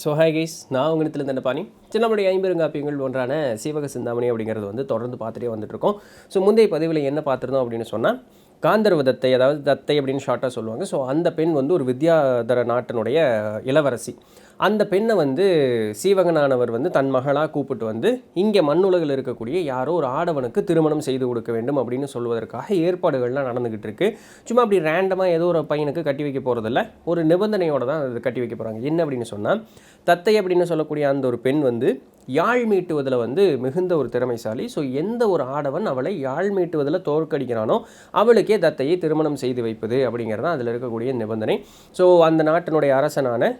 So hi guys நான் உங்களிடத்துல இருந்த பாணி சின்னமுடைய ஐம்பெருங்காப்பியங்கள் ஒன்றான சீவக சிந்தாமணி அப்படிங்கிறது வந்து தொடர்ந்து பார்த்துட்டே வந்துட்டுருக்கோம். ஸோ முந்தைய பதிவில் என்ன பார்த்துருந்தோம் அப்படின்னு சொன்னால் காந்தர்வ தத்தை அதாவது தத்தை அப்படின்னு ஷார்ட்டாக சொல்லுவாங்க. ஸோ அந்த பெண் வந்து ஒரு வித்யாதர நாட்டினுடைய இளவரசி. அந்த பெண்ணை வந்து சீவகனானவர் வந்து தன் மகளாக கூப்பிட்டு வந்து இங்கே மண்ணுலகில் இருக்கக்கூடிய யாரோ ஒரு ஆடவனுக்கு திருமணம் செய்து கொடுக்க வேண்டும் அப்படின்னு சொல்வதற்காக ஏற்பாடுகள்லாம் நடந்துக்கிட்டு இருக்கு. சும்மா அப்படி ரேண்டமாக ஏதோ ஒரு பையனுக்கு கட்டி வைக்க போகிறதில்ல ஒரு நிபந்தனையோடு தான் அது கட்டி வைக்க போகிறாங்க என்ன அப்படின்னு சொன்னால் தத்தை அப்படின்னு சொல்லக்கூடிய அந்த ஒரு பெண் வந்து யாழ் மீட்டுவதில் வந்து மிகுந்த ஒரு திறமைசாலி. ஸோ எந்த ஒரு ஆடவன் அவளை யாழ் மீட்டுவதில் தோற்கடிக்கிறானோ அவளுக்கே தத்தையை திருமணம் செய்து வைப்பது அப்படிங்கிறது தான் அதில் இருக்கக்கூடிய நிபந்தனை. ஸோ அந்த நாட்டினுடைய அரசனான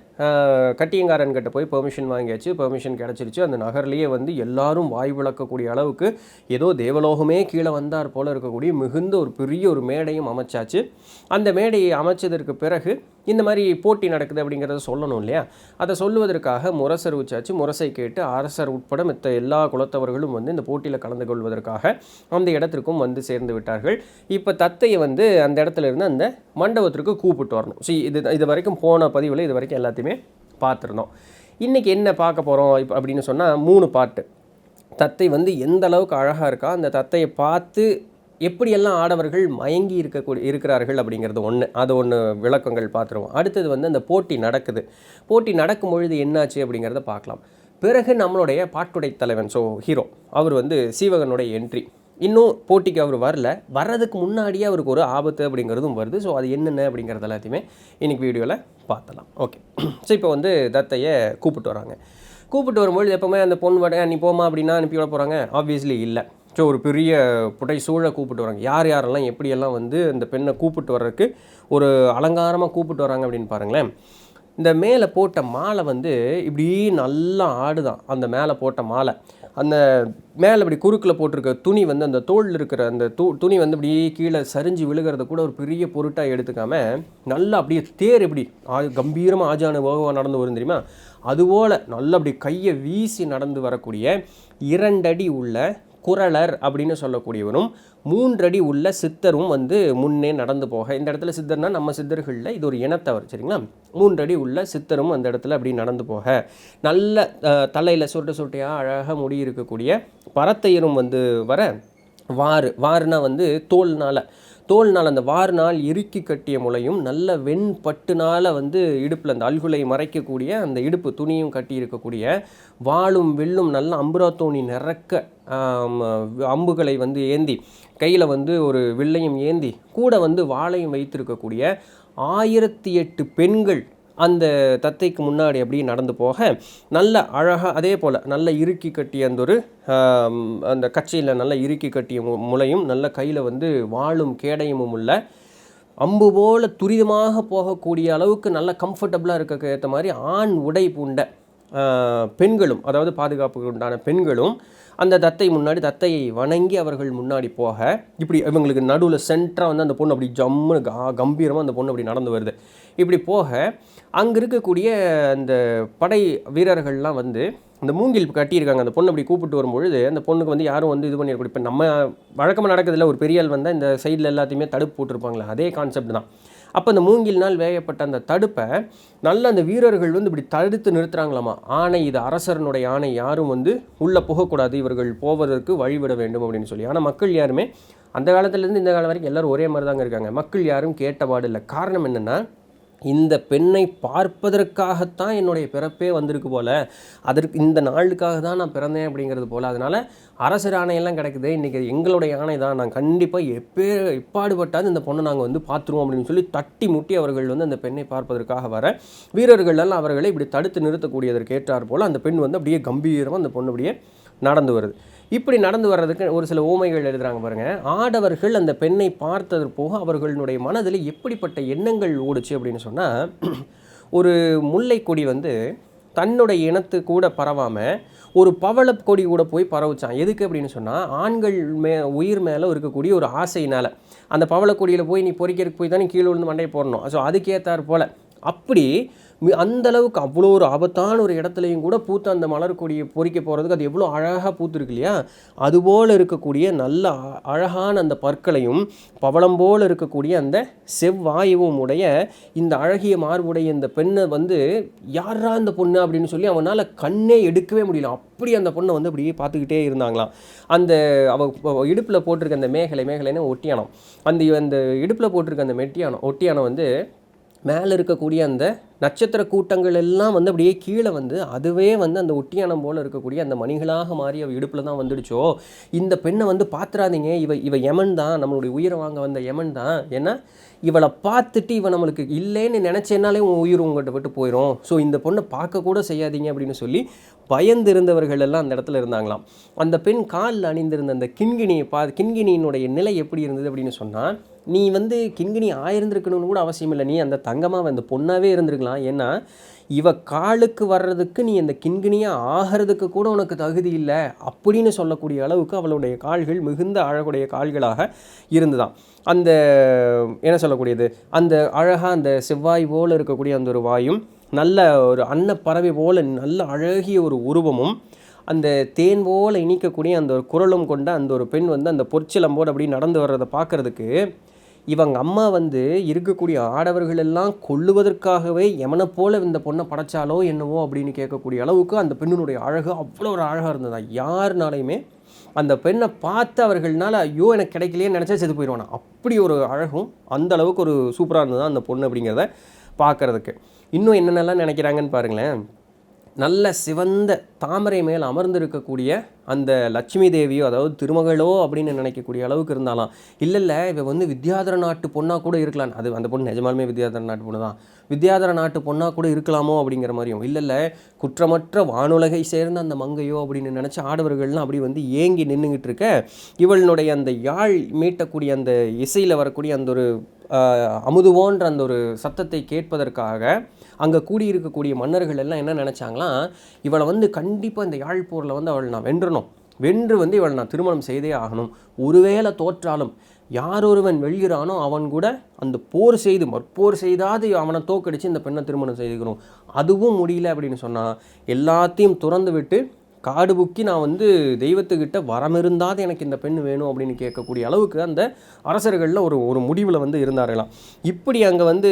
கட்டியங்காரன் கிட்ட போய் பெர்மிஷன் வாங்கியாச்சு. பெர்மிஷன் கிடச்சிருச்சு. அந்த நகர்லேயே வந்து எல்லாரும் வாய் விளக்கக்கூடிய அளவுக்கு ஏதோ தேவலோகமே கீழே வந்தார் போல இருக்கக்கூடிய மிகுந்த ஒரு பெரிய ஒரு மேடையும் அமைச்சாச்சு. அந்த மேடையை அமைச்சதற்கு பிறகு இந்த மாதிரி போட்டி நடக்குது அப்படிங்கிறத சொல்லணும் இல்லையா? அதை சொல்லுவதற்காக முரசர் உச்சாச்சு முரசை கேட்டு அரசர் உட்பட மற்ற எல்லா குலத்தவர்களும் வந்து இந்த போட்டியில் கலந்து கொள்வதற்காக அந்த இடத்திற்கும் வந்து சேர்ந்து விட்டார்கள். இப்போ தத்தையை வந்து அந்த இடத்துல இருந்து அந்த மண்டபத்திற்கு கூப்பிட்டு வரணும். ஸோ இது இது வரைக்கும் போன பதிவில் இது வரைக்கும் எல்லாத்தையுமே பார்த்துருந்தோம். இன்றைக்கி என்ன பார்க்க போகிறோம் இப்போ அப்படின்னு சொன்னால் மூணு பாட்டு. தத்தை வந்து எந்த அளவுக்கு அழகாக இருக்கா அந்த தத்தையை பார்த்து எப்படியெல்லாம் ஆடவர்கள் மயங்கி இருக்கக்கூடிய இருக்கிறார்கள் அப்படிங்கிறது ஒன்று அது ஒன்று விளக்கங்கள் பார்த்துருவோம். அடுத்தது வந்து அந்த போட்டி நடக்குது. போட்டி நடக்கும் பொழுது என்னாச்சு அப்படிங்கிறத பார்க்கலாம். பிறகு நம்மளுடைய பாட்டுடை தலைவன் ஸோ ஹீரோ அவர் வந்து சீவகனுடைய என்ட்ரி இன்னும் போட்டிக்கு அவர் வரல. வர்றதுக்கு முன்னாடியே அவருக்கு ஒரு ஆபத்து அப்படிங்கிறதும் வருது. ஸோ அது என்னென்ன அப்படிங்கிறது எல்லாத்தையுமே இன்றைக்கி வீடியோவில் பார்த்தலாம். ஓகே ஸோ இப்போ வந்து தத்தையை கூப்பிட்டு வராங்க. கூப்பிட்டு வரும்பொழுது எப்போவுமே அந்த பொண்ணு வட நீ போமா அப்படின்னா அனுப்பி விட போகிறாங்க ஆப்வியஸ்லி இல்லை. ஸோ ஒரு பெரிய புடை சூழ கூப்பிட்டு வராங்க. யார் யாரெல்லாம் எப்படியெல்லாம் வந்து இந்த பெண்ணை கூப்பிட்டு வர்றதுக்கு ஒரு அலங்காரமாக கூப்பிட்டு வராங்க அப்படின்னு பாருங்களேன். இந்த மேலே போட்ட மாலை வந்து இப்படி நல்லா ஆடுதான். அந்த மேலே போட்ட மாலை. அந்த மேலே இப்படி குறுக்கில் போட்டிருக்க துணி வந்து அந்த தோளில் இருக்கிற அந்த து துணி வந்து அப்படியே கீழே சரிஞ்சு விழுகிறத கூட ஒரு பெரிய பொருட்டாக எடுத்துக்காம நல்லா அப்படியே தேர் எப்படி ஆ கம்பீரமாக ஆஜானு வேகமாக நடந்து வரும் தெரியுமா? அதுபோல் நல்லா அப்படி கையை வீசி நடந்து வரக்கூடிய இரண்டடி உள்ள குரளர் அப்படின்னு சொல்லக்கூடியவரும் மூன்றடி உள்ள சித்தரும் வந்து முன்னே நடந்து போக இந்த இடத்துல சித்தர்னா நம்ம சித்தர்களில் இது ஒரு இனத்தவர் சரிங்களா? மூன்றடி உள்ள சித்தரும் அந்த இடத்துல அப்படி நடந்து போக. நல்ல தலையில் சுருட்டு சுருட்டையாக அழகாக முடி இருக்கக்கூடிய பரத்தையரும் வந்து வர வாறு வாறுனா வந்து தோல்னால தோல்னால் அந்த வாறுனால் இறுக்கி கட்டிய முளையும் நல்ல வெண் பட்டுனால் வந்து இடுப்பில் அந்த அல்குலை மறைக்கக்கூடிய அந்த இடுப்பு துணியும் கட்டி இருக்கக்கூடிய வாளும் வில்லும் நல்ல அம்புராத்தோணி நிறக்க அம்புகளை வந்து ஏந்தி கையில் வந்து ஒரு வில்லையும் ஏந்தி கூட வந்து வாளையும் வைத்திருக்கக்கூடிய ஆயிரத்தி எட்டு பெண்கள் அந்த தத்தைக்கு முன்னாடி அப்படியே நடந்து போக நல்ல அழகாக அதே போல் நல்ல இறுக்கி கட்டிய அந்த ஒரு அந்த கச்சையில் நல்ல இறுக்கி கட்டிய மு- முளையும் நல்ல கையில் வந்து வாழும் கேடயமும் உள்ள அம்பு போல துரிதமாக போகக்கூடிய அளவுக்கு நல்ல கம்ஃபர்டபுளாக இருக்க ஏற்ற மாதிரி ஆண் உடை பூண்ட பெண்களும் அதாவது பாதுகாப்புக்கு உண்டான பெண்களும் அந்த தத்தை முன்னாடி தத்தையை வணங்கி அவர்கள் முன்னாடி போக இப்படி இவங்களுக்கு நடுவில் சென்டராக வந்து அந்த பொண்ணு அப்படி ஜம்முன்னு கா கம்பீரமாக அந்த பொண்ணு அப்படி நடந்து வருது. இப்படி போக அங்கே இருக்கக்கூடிய அந்த படை வீரர்கள்லாம் வந்து அந்த மூங்கில் கட்டியிருக்காங்க. அந்த பொண்ணு அப்படி கூப்பிட்டு வரும்பொழுது அந்த பொண்ணுக்கு வந்து யாரும் வந்து இது பண்ணிடக்கூடாது. இப்போ நம்ம வழக்கமாக நடக்கிறதுல ஒரு பெரிய ஆள் வந்தால் இந்த சைடில் எல்லாத்தையுமே தடுப்பு போட்டிருப்பாங்களே அதே கான்செப்ட் தான். அப்போ அந்த மூங்கில்னால் வேயப்பட்ட அந்த தடுப்பை நல்ல அந்த வீரர்கள் வந்து இப்படி தடுத்து நிறுத்துறாங்களாமா? ஆணை இது அரசரனுடைய ஆணை யாரும் வந்து உள்ளே போகக்கூடாது இவர்கள் போவதற்கு வழிவிட வேண்டும் அப்படின்னு சொல்லி. ஆனால் மக்கள் யாருமே அந்த காலத்துலேருந்து இந்த காலம் வரைக்கும் எல்லாரும் ஒரே மாதிரி தாங்க இருக்காங்க. மக்கள் யாரும் கேட்டபாடு இல்லை. காரணம் என்னென்னா இந்த பெண்ணை பார்ப்பதற்காகத்தான் என்னுடைய பிறப்பே வந்திருக்கு போல. அதற்கு இந்த நாளுக்காக தான் நான் பிறந்தேன் அப்படிங்கிறது போல். அதனால் அரசர் ஆணையெல்லாம் கிடைக்குது. இன்றைக்கி எங்களுடைய ஆணை தான். நான் கண்டிப்பாக எப்பே எப்பாடுபட்டாது இந்த பொண்ணை நாங்கள் வந்து பார்த்துருவோம் அப்படின்னு சொல்லி தட்டி முட்டி அவர்கள் வந்து அந்த பெண்ணை பார்ப்பதற்காக வர வீரர்களெல்லாம் அவர்களை இப்படி தடுத்து நிறுத்தக்கூடியதற்கு ஏற்றார் போல் அந்த பெண் வந்து அப்படியே கம்பீரமாக அந்த பொண்ணு அப்படியே நடந்து வருது. இப்படி நடந்து வர்றதுக்கு ஒரு சில ஓமைகள் எழுதுறாங்க பாருங்க. ஆடவர்கள் அந்த பெண்ணை பார்த்தது போக அவர்களுடைய மனதில் எப்படிப்பட்ட எண்ணங்கள் ஓடுச்சு அப்படின்னு சொன்னால் ஒரு முல்லை கொடி வந்து தன்னுடைய இனத்து கூட பரவாமல் ஒரு பவள கொடி கூட போய் பரவுச்சான். எதுக்கு அப்படின்னு சொன்னால் ஆண்கள் மே உயிர் மேலே இருக்கக்கூடிய ஒரு ஆசையினால். அந்த பவளக்கொடியில் போய் நீ பொறிக்கிறதுக்கு போய் தானே கீழே விழுந்து மண்டையை போடணும். ஸோ அதுக்கேற்றாற் போல் அப்படி அந்த அளவுக்கு அவ்வளோ ஒரு ஆபத்தான ஒரு இடத்துலையும் கூட பூத்த அந்த மலர் கொடியை பொறிக்க போகிறதுக்கு அது எவ்வளோ அழகாக பூத்துருக்கு இல்லையா? அதுபோல் இருக்கக்கூடிய நல்ல அழகான அந்த பற்களையும் பவளம் போல் இருக்கக்கூடிய அந்த செவ்வாயுவும் உடைய இந்த அழகிய மார்புடைய இந்த பெண்ணை வந்து யாரா அந்த பொண்ணு அப்படின்னு சொல்லி அவனால் கண்ணே எடுக்கவே முடியல. அப்படி அந்த பொண்ணை வந்து அப்படியே பார்த்துக்கிட்டே இருந்தாங்களாம். அந்த அவ இடுப்பில் போட்டிருக்க அந்த மேகலை மேகலைன்னு ஒட்டியானம் அந்த அந்த இடுப்பில் போட்டிருக்க அந்த மெட்டியானம் ஒட்டியானம் வந்து மேலே இருக்கக்கூடிய அந்த நட்சத்திர கூட்டங்கள் எல்லாம் வந்து அப்படியே கீழே வந்து அதுவே வந்து அந்த ஒட்டியானம் போல் இருக்கக்கூடிய அந்த மணிகளாக மாறி அவள் இடுப்பில் தான் வந்துடுச்சோ. இந்த பெண்ணை வந்து பாத்துறாதீங்க. இவ இவ யமன் தான். நம்மளுடைய உயிரை வாங்க வந்த யமன் தான். ஏன்னா இவளை பார்த்துட்டு இவன் நம்மளுக்கு இல்லைன்னு நினச்சேனாலே உன் உயிர் உங்கள்கிட்ட விட்டு போயிடும் ஸோ இந்த பொண்ணை பார்க்கக்கூட செய்யாதீங்க அப்படின்னு சொல்லி பயந்து இருந்தவர்கள் எல்லாம் அந்த இடத்துல இருந்தாங்களாம். அந்த பெண் காலில் அணிந்திருந்த அந்த கிண்கிணியை பா கிண்கிணியினுடைய நிலை எப்படி இருந்தது அப்படின்னு சொன்னால் நீ வந்து கிண்கிணி ஆயிருந்திருக்கணும்னு கூட அவசியம் இல்லை. நீ அந்த தங்கமாக அந்த பொண்ணாகவே இருந்திருக்கலாம். ஏன்னா இவ காலுக்கு வர்றதுக்கு நீ அந்த கிண்கிணியாக ஆகிறதுக்கு கூட உனக்கு தகுதி இல்லை அப்படின்னு சொல்லக்கூடிய அளவுக்கு அவளுடைய கால்கள் மிகுந்த அழகுடைய கால்களாக இருந்துதான். அந்த என்ன சொல்லக்கூடியது? அந்த அழகாக அந்த செவ்வாய் போல் இருக்கக்கூடிய அந்த ஒரு வாயும் நல்ல ஒரு அன்னப்பறவை போல் நல்ல அழகிய ஒரு உருவமும் அந்த தேன் போல் இனிக்கக்கூடிய அந்த ஒரு குரலும் கொண்ட அந்த ஒரு பெண் வந்து அந்த பொற்சிலம்போடு அப்படி நடந்து வர்றதை பார்க்கறதுக்கு இவங்க அம்மா வந்து இருக்கக்கூடிய ஆடவர்கள் எல்லாம் கொள்ளுவதற்காகவே எமனை போல இந்த பொண்ணை படைச்சாலோ என்னவோ அப்படின்னு கேட்கக்கூடிய அளவுக்கு அந்த பெண்ணினுடைய அழகு அவ்வளோ ஒரு அழகாக இருந்ததா? யாருனாலையுமே அந்த பெண்ணை பார்த்து அவர்கள்னால ஐயோ எனக்கு கிடைக்கலையே நினச்சா செத்து போயிடுவானா? அப்படி ஒரு அழகும் அந்த அளவுக்கு ஒரு சூப்பராக இருந்ததா அந்த பொண்ணு அப்படிங்கிறத பார்க்கறதுக்கு. இன்னும் என்னென்னலாம் நினைக்கிறாங்கன்னு பாருங்களேன். நல்ல சிவந்த தாமரை மேல் அமர்ந்திருக்கக்கூடிய அந்த லட்சுமி தேவியோ அதாவது திருமகளோ அப்படின்னு நினைக்கக்கூடிய அளவுக்கு இருந்தாலாம். இல்லை இல்லை இவ வந்து வித்யாதர நாட்டு பொண்ணாக கூட இருக்கலாம். அது அந்த பொண்ணு நிஜமாலுமே வித்யாதர நாட்டு பொண்ணு தான். வித்யாதர நாட்டு பொண்ணாக கூட இருக்கலாமோ அப்படிங்கிற மாதிரியும். இல்லை இல்லை குற்றமற்ற வானுலகை சேர்ந்த அந்த மங்கையோ அப்படின்னு நினச்ச ஆடவர்கள்லாம் அப்படி வந்து ஏங்கி நின்றுக்கிட்டு இருக்க இவளுடைய அந்த யாழ் மீட்டக்கூடிய அந்த இசையில் வரக்கூடிய அந்த ஒரு அமுதுவோன்ற அந்த ஒரு சத்தத்தை கேட்பதற்காக அங்கே கூடியிருக்கக்கூடிய மன்னர்கள் எல்லாம் என்ன நினச்சாங்களாம் இவளை வந்து கண்டிப்பாக இந்த யாழ்ப்பூரில் வந்து அவளை நான் வென்றணும். வென்று வந்து இவளை நான் திருமணம் செய்தே ஆகணும். ஒருவேளை தோற்றாலும் யார் ஒருவன் வெல்கிறானோ அவன் கூட அந்த போர் செய்து மற்போர் செய்தாது அவனை தோக்கடித்து இந்த பெண்ணை திருமணம் செய்துக்கணும். அதுவும் முடியல அப்படின்னு சொன்னால் எல்லாத்தையும் துறந்து விட்டு காடு புக்கி நான் வந்து தெய்வத்துக்கிட்ட வரம் இருந்தாது எனக்கு இந்த பெண் வேணும் அப்படின்னு கேட்கக்கூடிய அளவுக்கு அந்த அரசர்களில் ஒரு ஒரு முடிவில் வந்து இருந்தார்களாம். இப்படி அங்கே வந்து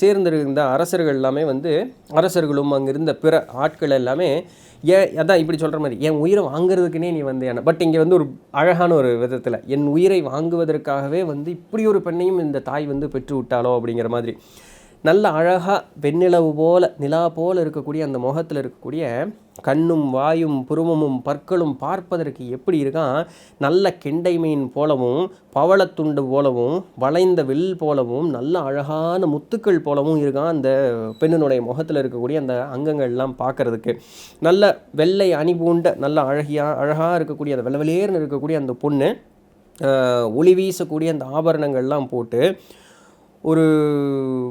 சேர்ந்திருந்த அரசர்கள் எல்லாமே வந்து அரசர்களும் அங்கே இருந்த பிற ஆட்கள் எல்லாமே ஏன் அதான் இப்படி சொல்கிற மாதிரி என் உயிரை வாங்குறதுக்குனே நீ வந்து என்ன பட் இங்கே வந்து ஒரு அழகான ஒரு விதத்தில் என் உயிரை வாங்குவதற்காகவே வந்து இப்படி ஒரு பெண்ணையும் இந்த தாய் வந்து பெற்று விட்டாலோ அப்படிங்கிற மாதிரி. நல்ல அழகாக வெண்ணிலவு போல் நிலா போல் இருக்கக்கூடிய அந்த முகத்தில் இருக்கக்கூடிய கண்ணும் வாயும் புருவமும் பற்களும் பார்ப்பதற்கு எப்படி இருக்கான்? நல்ல கெண்டை மீன் போலவும் பவளத்துண்டு போலவும் வளைந்த வில் போலவும் நல்ல அழகான முத்துக்கள் போலவும் இருக்கான் அந்த பெண்ணினுடைய முகத்தில் இருக்கக்கூடிய அந்த அங்கங்கள்லாம் பார்க்கறதுக்கு. நல்ல வெள்ளை அணி பூண்ட நல்ல அழகியாக அழகாக இருக்கக்கூடிய அந்த வெள்ளவெளேர்னு இருக்கக்கூடிய அந்த பொண்ணு ஒளி வீசக்கூடிய அந்த ஆபரணங்கள்லாம் போட்டு ஒரு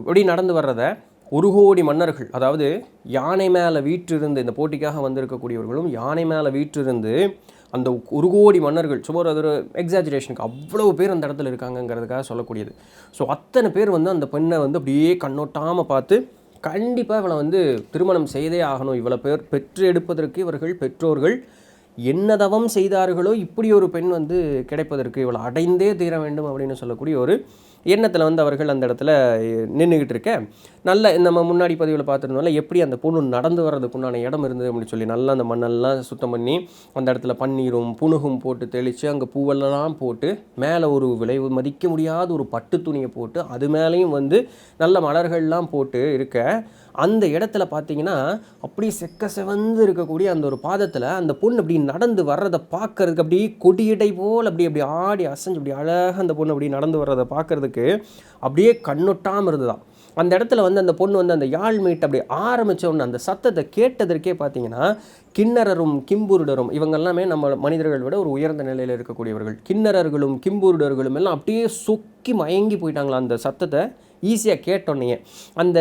இப்படி நடந்து வர்றத ஒரு கோடி மன்னர்கள் அதாவது யானை மேலே வீற்றிருந்து இந்த போட்டிக்காக வந்திருக்கக்கூடியவர்களும் யானை மேலே வீற்றிருந்து அந்த ஒரு கோடி மன்னர்கள் சுமார் அது ஒரு எக்ஸாஜுரேஷனுக்கு அவ்வளவு பேர் அந்த இடத்துல இருக்காங்கங்கிறதுக்காக சொல்லக்கூடியது. ஸோ அத்தனை பேர் வந்து அந்த பெண்ணை வந்து அப்படியே கண்ணோட்டாமல் பார்த்து கண்டிப்பாக இவளை வந்து திருமணம் செய்தே ஆகணும். இவ்வளோ பேர் பெற்று எடுப்பதற்கு இவர்கள் பெற்றோர்கள் என்ன தவம் செய்தார்களோ இப்படி ஒரு பெண் வந்து கிடைப்பதற்கு இவளை அடைந்தே தீர வேண்டும் அப்படின்னு சொல்லக்கூடிய ஒரு எண்ணத்தில் வந்து அவர்கள் அந்த இடத்துல நின்றுக்கிட்டு இருக்க. நல்ல நம்ம முன்னாடி பதிவில் பார்த்துருந்தோம்ல எப்படி அந்த பொண்ணு நடந்து வர்றதுக்குண்டான இடம் இருந்தது அப்படின்னு சொல்லி நல்லா அந்த மண்ணெல்லாம் சுத்தம் பண்ணி அந்த இடத்துல பன்னீரும் புனுகும் போட்டு தெளித்து அங்கே பூவெல்லாம் போட்டு மேலே ஒரு விளைவு மதிக்க முடியாத ஒரு பட்டு துணியை போட்டு அது மேலேயும் வந்து நல்ல மலர்கள்லாம் போட்டு இருக்க. அந்த இடத்துல பார்த்தீங்கன்னா அப்படியே செக்க செவந்து இருக்கக்கூடிய அந்த ஒரு பாதத்தில் அந்த பொண்ணு அப்படி நடந்து வர்றதை பார்க்கறதுக்கு அப்படியே கொடியடை போல் அப்படி அப்படி ஆடி அசைஞ்சு அப்படி அழகாக அந்த பொண்ணு அப்படி நடந்து வர்றதை பார்க்கறதுக்கு அப்படியே கண்ணொட்டாமல் இருந்ததுதான் அந்த இடத்துல வந்து அந்த பொண்ணு வந்து அந்த யாழ் மீட் அப்படி ஆரம்பித்தோன்னு உடனே அந்த சத்தத்தை கேட்டதற்கே பார்த்தீங்கன்னா கிண்ணறரும் கிம்புருடரும் இவங்க எல்லாமே நம்ம மனிதர்கள் விட ஒரு உயர்ந்த நிலையில் இருக்கக்கூடியவர்கள். கிண்ணறர்களும் கிம்புருடர்களும் எல்லாம் அப்படியே சொக்கி மயங்கி போயிட்டாங்களா அந்த சத்தத்தை. ஈஸியாக கேட்டோன்னே அந்த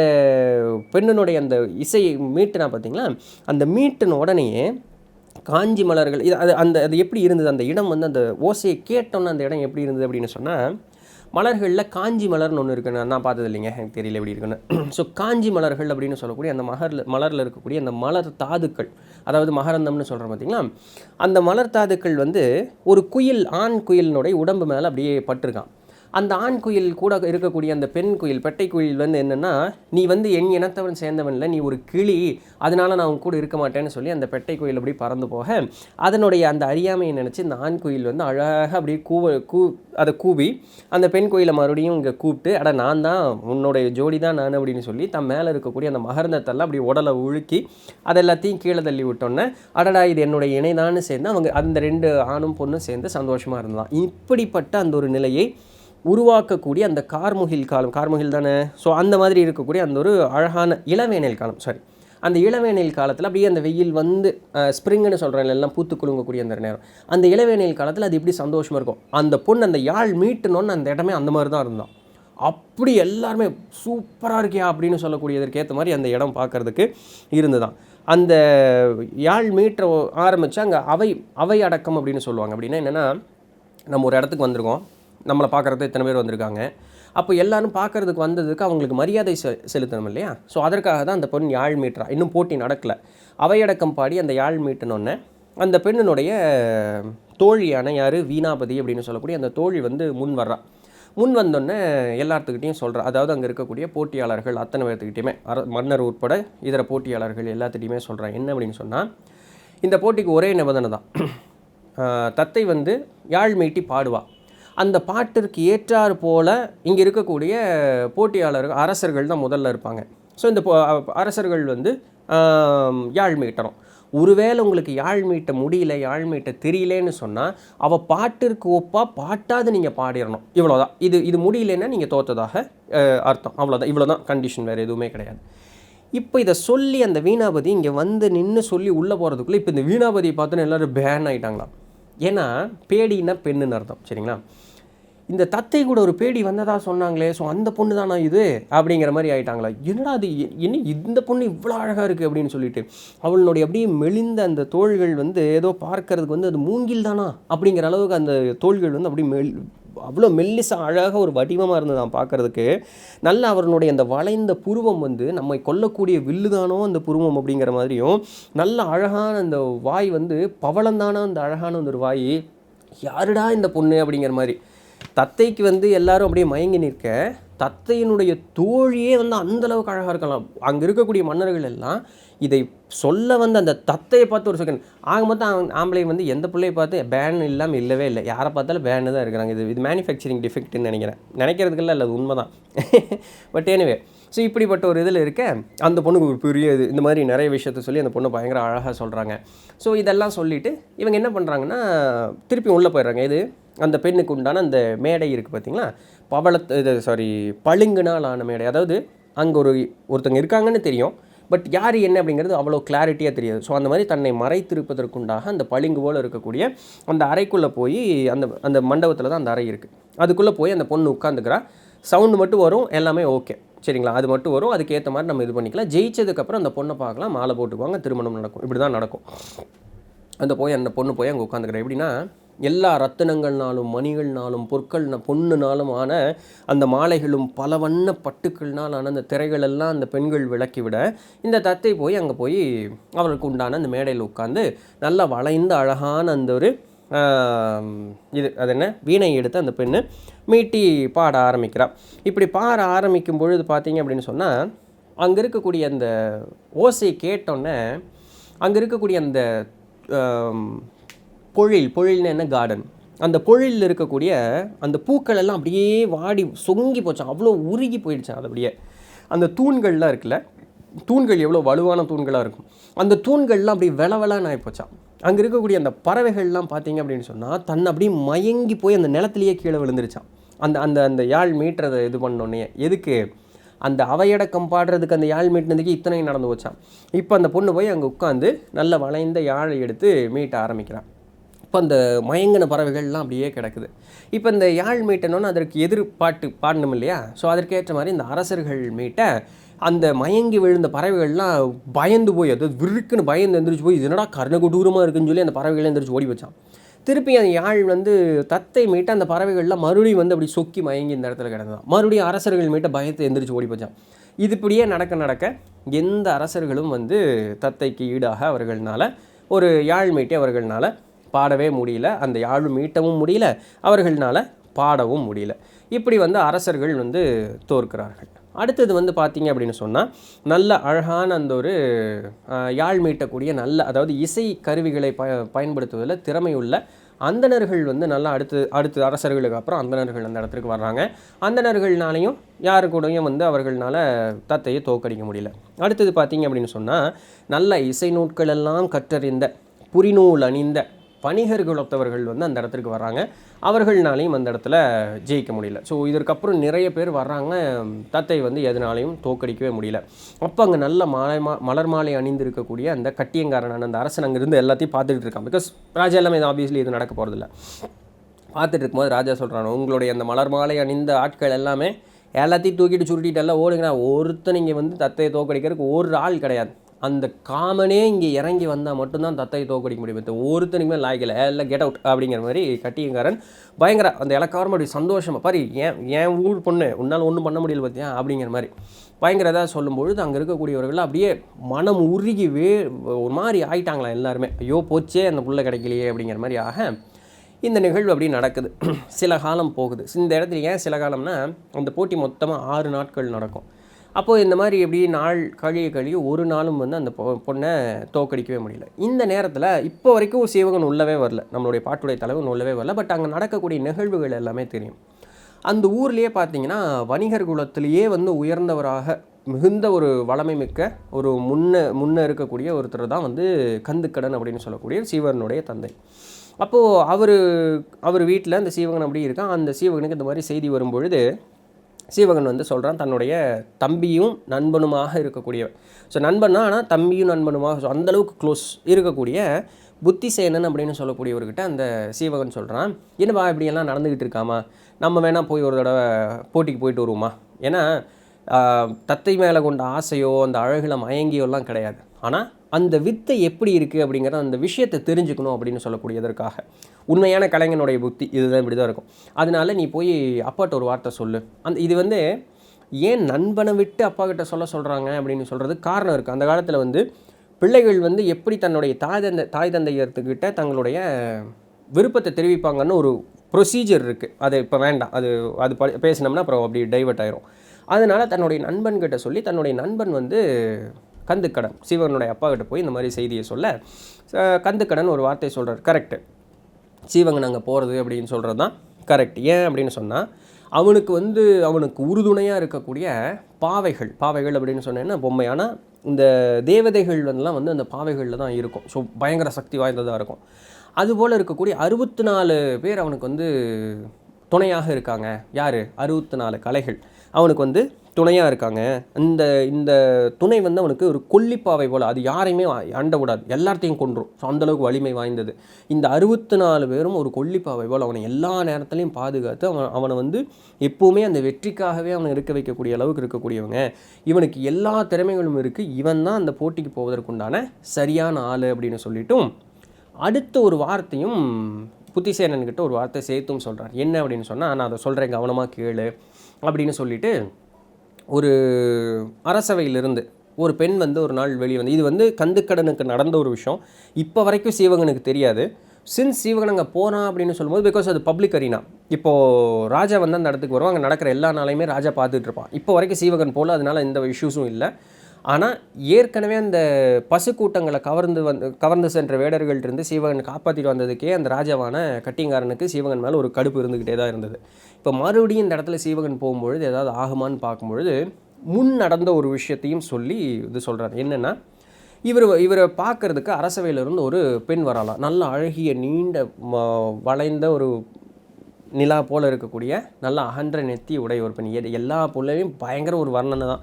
பெண்ணினுடைய அந்த இசை மீட்டுனா பார்த்தீங்களா அந்த மீட்டின உடனேயே காஞ்சி மலர்கள் இது அது அந்த அது எப்படி இருந்தது? அந்த இடம் வந்து அந்த ஓசையை கேட்டோன்னே அந்த இடம் எப்படி இருந்தது அப்படின்னு சொன்னால் மலர்களில் காஞ்சி மலர்னு ஒன்று இருக்குன்னு நான் பார்த்தது இல்லைங்க எனக்கு தெரியல எப்படி இருக்குன்னு. ஸோ காஞ்சி மலர்கள் அப்படின்னு சொல்லக்கூடிய அந்த மகரில் மலரில் இருக்கக்கூடிய அந்த மலர் தாதுக்கள் அதாவது மகரந்தம்னு சொல்கிறோம் பார்த்தீங்களா அந்த மலர் தாதுக்கள் வந்து ஒரு குயில் ஆண் குயிலினுடைய உடம்பு மேலே அப்படியே பட்டிருக்கான். அந்த ஆண் குயில் கூட இருக்கக்கூடிய அந்த பெண் குயில் பெட்டை குயில் வந்து என்னென்னா நீ வந்து என் இனத்தவன் சேர்ந்தவன் இல்லை நீ ஒரு கிளி அதனால் நான் உன் கூட இருக்க மாட்டேன்னு சொல்லி அந்த பெட்டை குயில் அப்படி பறந்து போக. அதனுடைய அந்த அறியாமையை நினச்சி இந்த ஆண் குயில் வந்து அழகாக அப்படியே கூவ கூ அதை கூவி அந்த பெண் கோயிலை மறுபடியும் இங்கே கூப்பிட்டு அட நான் தான் உன்னுடைய ஜோடி தான் நான் அப்படின்னு சொல்லி தன் மேலே இருக்கக்கூடிய அந்த மகர்ந்தத்தெல்லாம் அப்படி உடலை உழுக்கி அதெல்லாத்தையும் கீழே தள்ளி விட்டோன்னே அடடா இது என்னுடைய இணைதான்னு சேர்ந்து அவங்க அந்த ரெண்டு ஆணும் பொண்ணும் சேர்ந்து சந்தோஷமாக இருந்தான் இப்படிப்பட்ட அந்த ஒரு நிலையை உருவாக்கக்கூடிய அந்த கார்முகில் காலம் கார்முகில் தானே? ஸோ அந்த மாதிரி இருக்கக்கூடிய அந்த ஒரு அழகான இளவேனல் காலம் சாரி அந்த இளவேனில் காலத்தில் அப்படியே அந்த வெயில் வந்து ஸ்ப்ரிங்னு சொல்கிறேன் எல்லாம் பூத்து குலுங்கக்கூடிய அந்த நேரம். அந்த இளவேனில் காலத்தில் அது எப்படி சந்தோஷமாக இருக்கும்? அந்த பொண்ணு அந்த யாழ் மீட்டணும்னு அந்த இடமே அந்த மாதிரி தான் இருந்தான். அப்படி எல்லாருமே சூப்பராக இருக்கியா அப்படின்னு சொல்லக்கூடியதற்கேற்ற மாதிரி அந்த இடம் பார்க்கறதுக்கு இருந்துதான். அந்த யாழ் மீட்ட ஆரம்பித்து அங்கே அவை அவை அடக்கம் அப்படின்னு சொல்லுவாங்க. அப்படின்னா என்னென்னா நம்ம ஒரு இடத்துக்கு வந்திருக்கோம். நம்மளை பார்க்குறது இத்தனை பேர் வந்திருக்காங்க. அப்போ எல்லாரும் பார்க்கறதுக்கு வந்ததுக்கு அவங்களுக்கு மரியாதை செ செலுத்தணும் இல்லையா? ஸோ அதற்காக தான் அந்த பெண் யாழ் மீட்டுறா. இன்னும் போட்டி நடக்கலை. அவையடக்கம் பாடி அந்த யாழ் மீட்டினோடனே அந்த பெண்ணினுடைய தோழியான யார்? வீணாபதி அப்படின்னு சொல்லக்கூடிய அந்த தோழி வந்து முன் வர்றா. முன் வந்தோடனே எல்லாத்துக்கிட்டையும் சொல்கிறா அதாவது அங்கே இருக்கக்கூடிய போட்டியாளர்கள் அத்தனை பேர்த்துக்கிட்டையுமே அர மன்னர் உட்பட இதர போட்டியாளர்கள் எல்லாத்துட்டையுமே சொல்கிறேன் என்ன அப்படின்னு சொன்னால் இந்த போட்டிக்கு ஒரே நிபந்தனை தான். தத்தை வந்து யாழ் மீட்டி பாடுவாள் அந்த பாட்டிற்கு ஏற்றாறு போல் இங்கே இருக்கக்கூடிய போட்டியாளர்கள் அரசர்கள் தான் முதல்ல இருப்பாங்க. ஸோ இந்த அரசர்கள் வந்து யாழ் மீட்டணும் ஒருவேளை உங்களுக்கு யாழ் மீட்ட முடியல யாழ் மீட்ட தெரியலேன்னு சொன்னால் அவள் பாட்டிற்கு ஒப்பாக பாட்டாவது நீங்கள் பாடிடணும் இவ்வளோதான் இது இது முடியலன்னா நீங்கள் தோத்ததாக அர்த்தம். அவ்வளோதான் இவ்வளோ தான் கண்டிஷன் வேறு எதுவுமே கிடையாது. இப்போ இதை சொல்லி அந்த வீணாபதி இங்கே வந்து நின்று சொல்லி உள்ளே போகிறதுக்குள்ளே இப்போ இந்த வீணாபதியை பார்த்தோன்னே எல்லோரும் பேன் ஆகிட்டாங்களாம் ஏன்னா பேடின்னா பெண்ணுன்னு அர்த்தம். சரிங்களா? இந்த தத்தை கூட ஒரு பேடி வந்ததாக சொன்னாங்களே ஸோ அந்த பொண்ணு தானா இது? அப்படிங்கிற மாதிரி ஆயிட்டாங்களா? என்னடா அது என்ன இந்த பொண்ணு இவ்வளோ அழகாக இருக்குது அப்படின்னு சொல்லிட்டு அவளுடைய அப்படியே மெலிந்த அந்த தோள்கள் வந்து ஏதோ பார்க்கறதுக்கு வந்து அது மூங்கில் தானா அப்படிங்கிற அளவுக்கு அந்த தோள்கள் வந்து அப்படியே மெல் அவ்வளோ மெல்லிசா அழகாக ஒரு வடிவமாக இருந்ததான் பார்க்குறதுக்கு. நல்ல அவருடைய அந்த வளைந்த புருவம் வந்து நம்மை கொல்லக்கூடிய வில்லுதானோ அந்த புருவம் அப்படிங்கிற மாதிரியும் நல்ல அழகான அந்த வாய் வந்து பவளந்தான அந்த அழகான அந்த ஒரு வாய் யாருடா இந்த பொண்ணு? அப்படிங்கிற மாதிரி. தத்தைக்கு வந்து எல்லாரும் அப்படியே மயங்கி நிற்க தத்தையினுடைய தோழியே வந்து அந்தளவுக்கு அழகாக இருக்கலாம். அங்கே இருக்கக்கூடிய மன்னர்கள் எல்லாம் இதை சொல்ல வந்து அந்த தத்தையை பார்த்து ஒரு செகண்ட் ஆக மொத்தம் ஆம்பளை வந்து எந்த பிள்ளையை பார்த்து பேன் இல்லாமல் இல்லவே இல்லை. யாரை பார்த்தாலும் பேனு தான் இருக்கிறாங்க. இது இது மேனுஃபேக்சரிங் டிஃபெக்ட்னு நினைக்கிறேன். நினைக்கிறதுக்கெல்லாம் இல்லை அது உண்மை தான் பட் எனிவே ஸோ இப்படிப்பட்ட ஒரு இதில் இருக்க அந்த பொண்ணுக்கு ஒரு பெரிய இது இந்த மாதிரி நிறைய விஷயத்த சொல்லி அந்த பொண்ணு பயங்கர அழகாக சொல்கிறாங்க ஸோ இதெல்லாம் சொல்லிவிட்டு இவங்க என்ன பண்ணுறாங்கன்னா திருப்பி உள்ளே போயிடுறாங்க. இது அந்த பெண்ணுக்கு உண்டான அந்த மேடை இருக்குது பார்த்தீங்களா பவளத்து இது சாரி பளிங்குனால் ஆன மேடை. அதாவது அங்கே ஒரு ஒருத்தங்க இருக்காங்கன்னு தெரியும். பட் யார் என்ன அப்படிங்கிறது அவ்வளோ கிளாரிட்டியாக தெரியாது. ஸோ அந்த மாதிரி தன்னை மறைத்திருப்பதற்குண்டாக அந்த பளிங்கு போல் இருக்கக்கூடிய அந்த அறைக்குள்ளே போய் அந்த அந்த மண்டபத்தில் தான் அந்த அறை இருக்குது அதுக்குள்ளே போய் அந்த பொண்ணு உட்காந்துக்கிறா சவுண்டு மட்டும் வரும் எல்லாமே ஓகே சரிங்களா? அது மட்டும் வரும் அதுக்கேற்ற மாதிரி நம்ம இது பண்ணிக்கலாம். ஜெயிச்சதுக்கப்புறம் அந்த பொண்ணை பார்க்கலாம் மாலை போட்டுக்குவாங்க திருமணம் நடக்கும். இப்படி தான் நடக்கும். அந்த போய் அந்த பொண்ணு போய் அங்கே உட்காந்துக்கிறேன் எப்படின்னா எல்லா ரத்தினங்கள்னாலும் மணிகள்னாலும் பொற்கள் பொண்ணுனாலும் ஆன அந்த மாலைகளும் பல வண்ண பட்டுக்கள்னால் ஆன அந்த திரைகளெல்லாம் அந்த பெண்கள் விளக்கி விட இந்த தத்தை போய் அங்கே போய் அவளுக்கு உண்டான அந்த மேடையில் உட்காந்து நல்லா வளைந்து அழகான அந்த ஒரு இது அது என்ன? வீணை எடுத்து அந்த பெண்ணு மீட்டி பாட ஆரம்பிக்கிறா. இப்படி பாட ஆரம்பிக்கும் பொழுது பார்த்தீங்க அப்படின்னு சொன்னால் அங்கே இருக்கக்கூடிய அந்த ஓசை கேட்டோன்னே அங்கே இருக்கக்கூடிய அந்த பொழில் பொழில்னு என்ன கார்டன் அந்த பொழிலில் இருக்கக்கூடிய அந்த பூக்கள் எல்லாம் அப்படியே வாடி சொங்கி போச்சான் அவ்வளோ உருகி போயிடுச்சான் அது அப்படியே. அந்த தூண்கள்லாம் இருக்குல்ல தூண்கள் எவ்வளோ வலுவான தூண்களாக இருக்கும். அந்த தூண்கள்லாம் அப்படியே வெளவெளான்னு ஆகிப்போச்சான் அங்கே இருக்கக்கூடிய அந்த பறவைகள்லாம் பார்த்தீங்க அப்படின்னு சொன்னால் தன்னை அப்படியே மயங்கி போய் அந்த நிலத்துலேயே கீழே விழுந்துருச்சான் அந்த அந்த அந்த யாழ் மீட்டுறதை இது பண்ணோன்னே எதுக்கு? அந்த அவையடக்கம் பாடுறதுக்கு அந்த யாழ் மீட்டினதுக்கு இத்தனை நடந்து போச்சான் இப்போ அந்த பொண்ணு போய் அங்கே உட்காந்து நல்ல வளைந்த யாழை எடுத்து மீட்ட ஆரம்பிக்கிறான் இப்போ அந்த மயங்கின பறவைகள்லாம் அப்படியே கிடக்குது. இப்போ இந்த யாழ் மீட்டணும்னு அதற்கு எதிர்பாட்டு பாடணும் இல்லையா? ஸோ அதற்கேற்ற மாதிரி இந்த அரசர்கள் மீட்ட அந்த மயங்கி விழுந்த பறவைகள்லாம் பயந்து போய் அது விருக்குன்னு பயந்து எந்திரிச்சு போய் இது என்னடா கொடூரமாக இருக்குன்னு சொல்லி அந்த பறவைகள் எந்திரிச்சு ஓடி வச்சான் திருப்பி அந்த யாழ் வந்து தத்தை மீட்ட அந்த பறவைகள்லாம் மறுபடியும் வந்து அப்படி சொக்கி மயங்கி இந்த இடத்துல கிடந்தான் மறுபடியும் அரசர்கள் மீட்ட பயத்தை எந்திரிச்சு ஓடி போச்சான் இது இப்படியே நடக்க நடக்க எந்த அரசர்களும் வந்து தத்தைக்கு ஈடாக அவர்கள்னால ஒரு யாழ் மீட்டி அவர்கள்னால பாடவே முடியல அந்த யாழ் மீட்டவும் முடியல அவர்களால் பாடவும் முடியல. இப்படி வந்து அரசர்கள் வந்து தோற்கிறார்கள். அடுத்தது வந்து பார்த்தீங்க அப்படின்னு சொன்னால் நல்ல அழகான அந்த ஒரு யாழ் மீட்டக்கூடிய நல்ல அதாவது இசை கருவிகளை ப பயன்படுத்துவதில் திறமையுள்ள அந்தணர்கள் வந்து நல்லா அடுத்து அடுத்து அரசர்களுக்கு அப்புறம் அந்தணர்கள் அந்த இடத்துக்கு வர்றாங்க. அந்தணர்கள்னாலையும் யாரு கூடயும் வந்து அவர்கள்னால தத்தையை தோக்கடிக்க முடியல. அடுத்தது பார்த்தீங்க அப்படின்னு சொன்னால் நல்ல இசை நூட்கள் எல்லாம் கற்றறிந்த புரிநூல் அணிந்த வணிகர் குலத்தவர்கள் வந்து அந்த இடத்துக்கு வர்றாங்க. அவர்கள்னாலையும் அந்த இடத்துல ஜெயிக்க முடியல. ஸோ இதற்கப்புறம் நிறைய பேர் வர்றாங்க. தத்தை வந்து எதனாலையும் தோக்கடிக்கவே முடியல. அப்போ அங்கே நல்ல மாலை மா மலர் மாலை அணிந்து இருக்கக்கூடிய அந்த கட்டியங்காரனான அந்த அரசன் அங்கேருந்து எல்லாத்தையும் பார்த்துட்டு இருக்கான். பிகாஸ் ராஜா எல்லாமே ஆப்வியஸ்லி இது நடக்க போகிறதில்ல பார்த்துட்டு இருக்கும்போது ராஜா சொல்கிறான் உங்களுடைய அந்த மலர் மாலை அணிந்த ஆட்கள் எல்லாமே எல்லாத்தையும் தூக்கிட்டு சுருட்டிட்டு எல்லாம் ஓடுங்கண்ணா ஒருத்தன் இங்கே வந்து தத்தையை தோக்கடிக்கிறதுக்கு ஒரு ஆள் கிடையாது. அந்த காமனே இங்கே இறங்கி வந்தால் மட்டும்தான் தத்தையை தோக்கடிக்க முடியும். ஒருத்தனுக்குமே லாய்க்கல. எல்லாம் கெட் அவுட் அப்படிங்கிற மாதிரி கட்டியங்காரன் பயங்கர அந்த இலக்காரம் அப்படி சந்தோஷமாக பாரு ஏன் என் ஊர் பொண்ணு உன்னால் ஒன்றும் பண்ண முடியல பார்த்தியா அப்படிங்கிற மாதிரி. பயங்கர இதாக சொல்லும்பொழுது அங்கே இருக்கக்கூடியவர்கள் அப்படியே மனம் உருகி வே ஒரு மாதிரி ஆயிட்டாங்களாம் எல்லாருமே. ஐயோ போச்சே அந்த புள்ள கிடைக்கலையே அப்படிங்கிற மாதிரி ஆக இந்த நிகழ்வு அப்படி நடக்குது. சில காலம் போகுது. இந்த இடத்துல ஏன் சில காலம்னா அந்த போட்டி மொத்தமாக ஆறு நாட்கள் நடக்கும். அப்போது இந்த மாதிரி எப்படி நாள் கழிய கழிய ஒரு நாளும் வந்து அந்த பொ பொண்ணை தோக்கடிக்கவே முடியல. இந்த நேரத்தில் இப்போ வரைக்கும் சீவகன் உள்ளவே வரல. நம்மளுடைய பாட்டுடைய தலைவன் உள்ளவே வரல. பட் அங்கே நடக்கக்கூடிய நிகழ்வுகள் எல்லாமே தெரியும். அந்த ஊர்லேயே பார்த்தீங்கன்னா வணிகர் குலத்திலேயே வந்து உயர்ந்தவராக மிகுந்த ஒரு வளமை மிக்க ஒரு முன்ன முன்ன இருக்கக்கூடிய ஒருத்தர் தான் வந்து கந்துக்கடன் அப்படின்னு சொல்லக்கூடிய சீவகனுடைய தந்தை. அப்போது அவர் அவர் வீட்டில் அந்த சீவகன் அப்படி இருக்கான். அந்த சீவகனுக்கு இந்த மாதிரி செய்தி வரும்பொழுது சீவகன் வந்து சொல்கிறான் தன்னுடைய தம்பியும் நண்பனுமாக இருக்கக்கூடியவன். ஸோ நண்பன்னா ஆனால் தம்பியும் நண்பனுமாக ஸோ அந்தளவுக்கு க்ளோஸ் இருக்கக்கூடிய புத்திசேனன் அப்படின்னு சொல்லக்கூடியவர்கிட்ட அந்த சீவகன் சொல்கிறான் என்னப்பா இப்படியெல்லாம் நடந்துக்கிட்டு இருக்காமா? நம்ம வேணால் போய் ஒரு தடவை போட்டிக்கு போயிட்டு வருவோமா? ஏன்னா தத்தை மேலே கொண்ட ஆசையோ அந்த அழகில் மயங்கியோலாம் கிடையாது. ஆனால் அந்த வித்தை எப்படி இருக்குது அப்படிங்கிற அந்த விஷயத்தை தெரிஞ்சுக்கணும் அப்படின்னு சொல்லக்கூடியதற்காக. உண்மையான கலைஞனுடைய புத்தி இதுதான் இப்படி தான் இருக்கும். அதனால நீ போய் அப்பாட்ட ஒரு வார்த்தை சொல்லு. அந்த இது வந்து ஏன் நண்பனை விட்டு அப்பா கிட்ட சொல்ல சொல்கிறாங்க அப்படின்னு சொல்கிறதுக்கு காரணம் இருக்குது அந்த காலத்தில் வந்து பிள்ளைகள் வந்து எப்படி தன்னுடைய தாய் தந்தை தாய் தந்தையர்கிட்ட தங்களுடைய விருப்பத்தை தெரிவிப்பாங்கன்னு ஒரு ப்ரொசீஜர் இருக்குது அது இப்போ வேண்டாம். அது அது ப பேசினோம்னா அப்புறம் அப்படி டைவர்ட் ஆயிரும். அதனால தன்னுடைய நண்பன்கிட்ட சொல்லி தன்னுடைய நண்பன் வந்து கந்துக்கடன் சிவனுடைய அப்பா கிட்ட போய் இந்த மாதிரி செய்தியை சொல்ல கந்துக்கடன் ஒரு வார்த்தை சொல்கிறார் கரெக்டு சீவங்க நாங்கள் போகிறது அப்படின்னு சொல்கிறது தான் கரெக்ட் ஏன் அப்படின்னு சொன்னால் அவனுக்கு வந்து அவனுக்கு உறுதுணையாக இருக்கக்கூடிய பாவைகள் பாவைகள் அப்படின்னு சொன்னேன்னா பொம்மையான இந்த தேவதைகள் வந்துலாம் வந்து அந்த பாவைகளில் தான் இருக்கும். ஸோ பயங்கர சக்தி வாய்ந்ததாக இருக்கும். அதுபோல் இருக்கக்கூடிய அறுபத்தி நாலு பேர் அவனுக்கு வந்து துணையாக இருக்காங்க. யார்? அறுபத்தி நாலு கலைகள். அவனுக்கு வந்து துணையாக இருக்காங்க. இந்த இந்த துணை வந்து அவனுக்கு ஒரு கொல்லிப்பாவை போல் அது யாரையுமே அண்டக்கூடாது எல்லாத்தையும் கொன்றும். ஸோ அந்தளவுக்கு வலிமை வாய்ந்தது. இந்த அறுபத்தி நாலு பேரும் ஒரு கொல்லிப்பாவை போல் அவனை எல்லா நேரத்துலையும் பாதுகாத்து அவன் அவனை வந்து எப்போவுமே அந்த வெற்றிக்காகவே அவனை இருக்க வைக்கக்கூடிய அளவுக்கு இருக்கக்கூடியவங்க. இவனுக்கு எல்லா திறமைகளும் இருக்குது இவன் தான் அந்த போட்டிக்கு போவதற்குண்டான சரியான ஆள் அப்படின்னு சொல்லிட்டும் அடுத்த ஒரு வார்த்தையும் புத்திசேனன்கிட்ட ஒரு வார்த்தை சேர்த்தும் சொல்கிறார் என்ன அப்படின்னு சொன்னால் நான் அதை சொல்கிறேன் கவனமாக கேளு அப்படின்னு சொல்லிவிட்டு ஒரு அரசவையிலிருந்து ஒரு பெண் வந்து ஒரு நாள் வெளியே வந்து இது வந்து கந்துக்கடனுக்கு நடந்த ஒரு விஷயம். இப்போ வரைக்கும் சீவகனுக்கு தெரியாது. சின்ஸ் சீவகன் அங்கே போகிறான் அப்படின்னு சொல்லும்போது பிகாஸ் அது பப்ளிக் அரினா இப்போது ராஜா வந்து அந்த இடத்துக்கு வருவான் அங்கே நடக்கிற எல்லா நாளையுமே ராஜா பார்த்துட்டு இருப்பான். இப்போ வரைக்கும் சீவகன் போல அதனால எந்த இஷ்யூஸும் இல்லை. ஆனால் ஏற்கனவே அந்த பசு கூட்டங்களை கவர்ந்து வந்து கவர்ந்து சென்ற வேடர்கள்ட்டிருந்து சீவகன் காப்பாற்றிட்டு வந்ததுக்கே அந்த ராஜாவான கட்டிங்காரனுக்கு சீவகன் மேலே ஒரு கடுப்பு இருந்துக்கிட்டே தான் இருந்தது. இப்போ மறுபடியும் இந்த இடத்துல சீவகன் போகும்பொழுது ஏதாவது ஆகுமான்னு பார்க்கும்பொழுது முன் நடந்த ஒரு விஷயத்தையும் சொல்லி இது சொல்கிறார் என்னென்னா இவர் இவரை பார்க்கறதுக்கு அரசவையிலிருந்து ஒரு பெண் வரலாம் நல்ல அழகிய நீண்ட ம- வளைந்த ஒரு நிலா போல் இருக்கக்கூடிய நல்ல அகன்ற நெத்தி உடைய ஒரு பெண். எல்லா பொருளையும் பயங்கர ஒரு வர்ணனை தான்.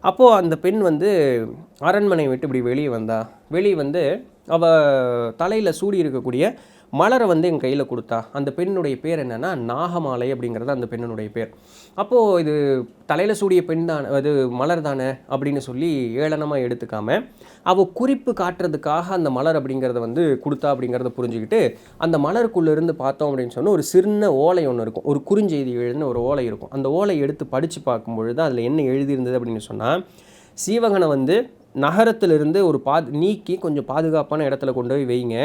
அப்போது அந்த பெண் வந்து அரண்மனை விட்டு இப்படி வெளியே வந்தா. வெளியே வந்து அவள் தலையில் சூடி இருக்கக்கூடிய மலரை வந்து என் கையில் கொடுத்தா அந்த பெண்ணுடைய பேர் என்னென்னா நாகமாலை அப்படிங்கிறது அந்த பெண்ணுடைய பேர். அப்போது இது தலையில் சூடிய பெண் தான் அது மலர் தானே அப்படின்னு சொல்லி ஏளனமாக எடுத்துக்காம அவள் குறிப்பு காட்டுறதுக்காக அந்த மலர் அப்படிங்கிறத வந்து கொடுத்தா அப்படிங்கிறத புரிஞ்சுக்கிட்டு அந்த மலருக்குள்ளேருந்து பார்த்தோம் அப்படின்னு சொன்னால் ஒரு சின்ன ஓலை ஒன்று இருக்கும். ஒரு குறுஞ்செய்தி எழுதின ஒரு ஓலை இருக்கும். அந்த ஓலை எடுத்து படித்து பார்க்கும்பொழுது அதில் என்ன எழுதியிருந்தது அப்படின்னு சொன்னால் சீவகனை வந்து நகரத்திலிருந்து ஒரு பா நீக்கி கொஞ்சம் பாதுகாப்பான இடத்துல கொண்டு போய் வைங்க.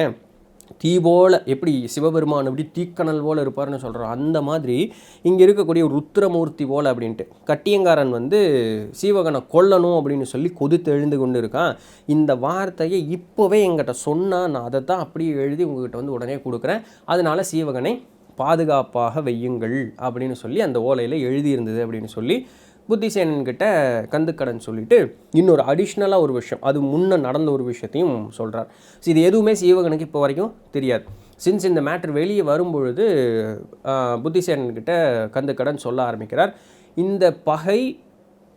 தீ போல் எப்படி சிவபெருமான் எப்படி தீக்கணல் போல் இருப்பார்னு சொல்கிறோம் அந்த மாதிரி இங்கே இருக்கக்கூடிய ருத்ரமூர்த்தி போல் அப்படின்ட்டு. கட்டியங்காரன் வந்து சீவகனை கொல்லணும் அப்படின்னு சொல்லி கொதித்து எழுந்து கொண்டு இருக்கான். இந்த வார்த்தையை இப்போவே எங்கிட்ட சொன்னால் நான் அதை தான் அப்படியே எழுதி உங்ககிட்ட வந்து உடனே கொடுக்குறேன். அதனால சீவகனை பாதுகாப்பாக வையுங்கள் அப்படின்னு சொல்லி அந்த ஓலையில் எழுதியிருந்தது அப்படின்னு சொல்லி புத்திசேனன்கிட்ட கந்துக்கடன் சொல்லிட்டு இன்னொரு அடிஷ்னலாக ஒரு விஷயம் அது முன்னே நடந்த ஒரு விஷயத்தையும் சொல்கிறார் ஸோ இது எதுவுமே சீவகனுக்கு இப்போ வரைக்கும் தெரியாது. சின்ஸ் இந்த மேட்ரு வெளியே வரும்பொழுது புத்திசேனன்கிட்ட புத்திசேனன் கந்துக்கடன் சொல்ல ஆரம்பிக்கிறார். இந்த பகை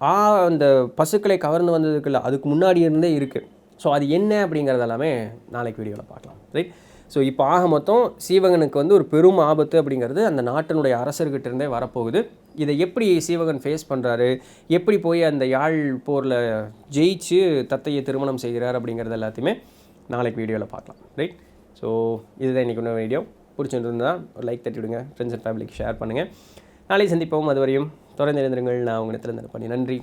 ஆ அந்த பசுக்களை கவர்ந்து வந்ததுக்குள்ள அதுக்கு முன்னாடி இருந்தே இருக்குது ஸோ அது என்ன அப்படிங்கிறதெல்லாமே நாளைக்கு வீடியோவில் பார்க்கலாம். ரைட் ஸோ இப்போ ஆக மொத்தம் சீவகனுக்கு வந்து ஒரு பெரும் ஆபத்து அப்படிங்கிறது அந்த நாட்டினுடைய அரசர்கிட்ட இருந்தே வரப்போகுது. இதை எப்படி சீவகன் ஃபேஸ் பண்ணுறாரு எப்படி போய் அந்த யாழ் போரில் ஜெயிச்சு தத்தையை திருமணம் செய்கிறார் அப்படிங்கிறது எல்லாத்தையுமே நாளைக்கு வீடியோவில் பார்க்கலாம். ரைட் ஸோ இதுதான் இன்றைக்கி ஒன்று வீடியோ பிடிச்சிருந்தா ஒரு லைக் தட்டி விடுங்க. ஃப்ரெண்ட்ஸ் அண்ட் ஃபேமிலிக்கு ஷேர் பண்ணுங்கள் நாளை சந்திப்போம். அதுவரையும் தொடர்ந்து இருந்திருங்கள் நான் உங்கள் இடத்துல பண்ணி நன்றி.